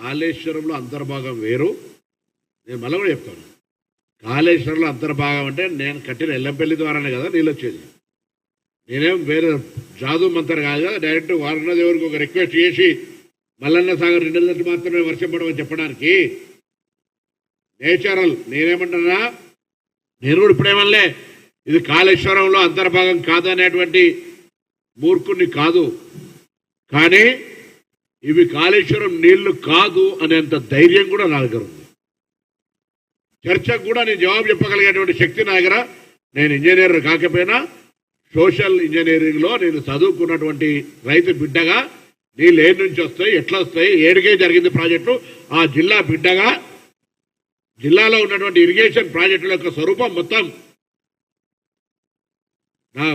కాళేశ్వరంలో అంతర్భాగం వేరు. నేను మళ్ళీ కూడా చెప్తాను. కాళేశ్వరంలో అంతర్భాగం అంటే నేను కట్టిన ఎల్లంపల్లి ద్వారానే కదా నీళ్ళు వచ్చేది. నేనేం వేరే జాదు మంతర్ కాదు కదా డైరెక్ట్ వారణ దేవుడికి ఒక రిక్వెస్ట్ చేసి మల్లన్న సాగర్ రెండు మాత్రమే వర్షం పడమని చెప్పడానికి. నేచురల్ నేనేమంటున్నా నేను కూడా ఇప్పుడేమనలే ఇది కాళేశ్వరంలో అంతర్భాగం కాదనేటువంటి మూర్ఖుని కాదు. కానీ ఇవి కాళేశ్వరం నీళ్ళు కాదు అనేంత ధైర్యం కూడా నా దగ్గర ఉంది. చర్చకు కూడా నేను జవాబు చెప్పగలిగేటువంటి శక్తి నా దగ్గర. నేను ఇంజనీర్ కాకపోయినా సోషల్ ఇంజనీరింగ్లో నేను చదువుకున్నటువంటి రైతు బిడ్డగా నీళ్ళు ఏ నుంచి వస్తాయి ఎట్లా వస్తాయి ఏడికే జరిగింది ప్రాజెక్టు. ఆ జిల్లా బిడ్డగా జిల్లాలో ఉన్నటువంటి ఇరిగేషన్ ప్రాజెక్టుల యొక్క స్వరూపం మొత్తం నా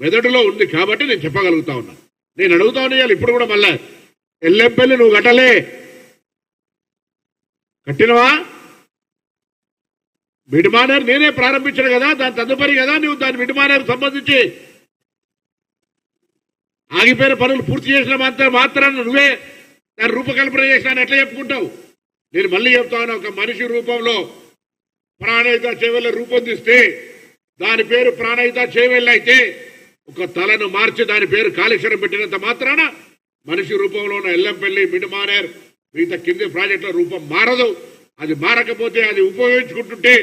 మెదడులో ఉంది కాబట్టి నేను చెప్పగలుగుతా ఉన్నా. నేను అడుగుతా ఉన్నాను ఇప్పుడు కూడా మళ్ళా ఎల్లెంపల్లి నువ్వు కట్టలే. కట్టినవా? మిడిమానర్ నేనే ప్రారంభించాను కదా దాని తదుపరి కదా నువ్వు దాని మిడిమానర్ సంబంధించి ఆగిపోయిన పనులు పూర్తి చేసిన మాత్రం మాత్రాన్ని నువ్వే దాని రూపకల్పన చేసినాను ఎట్లా చెప్పుకుంటావు? నేను మళ్ళీ చెప్తాను ఒక మనిషి రూపంలో ప్రాణహిత చేవెళ్ళ రూపొందిస్తే దాని పేరు ప్రాణహిత చేవెళ్ళ అయితే ఒక తలను మార్చి దాని పేరు కాళేశ్వరం పెట్టినంత మాత్రాన మనిషి రూపంలో ఉన్న ఎల్లంపల్లి మిడిమానేర్ మిగతా కింది ప్రాజెక్టుల రూపం మారదు. అది మారకపోతే అది ఉపయోగించుకుంటుంటే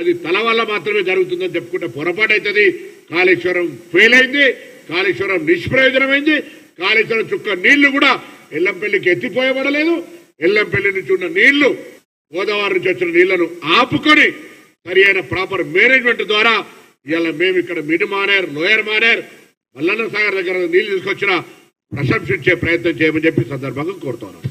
అది తల వల్ల మాత్రమే జరుగుతుందని చెప్పుకుంటే పొరపాటు అవుతుంది కాళేశ్వరం ఫెయిల్ అయింది. కాళేశ్వరం నిష్ప్రయోజనమైంది. కాళేశ్వరం చుక్క నీళ్ళు కూడా ఎల్లంపల్లికి ఎత్తిపోయబడలేదు. ఎల్లంపల్లి నుంచి ఉన్న నీళ్ళు గోదావరి నుంచి వచ్చిన నీళ్ళను ఆపుకొని సరి అయిన ప్రాపర్ మేనేజ్మెంట్ ద్వారా ఇలా మేము ఇక్కడ మిడ్ మానేర్ లోయర్ మానేర్ మల్లన్న సాగర్ దగ్గర నీళ్ళు తీసుకొచ్చిన ప్రశంసించే ప్రయత్నం చేయమని చెప్పి సందర్భంగా కోరుతున్నాను.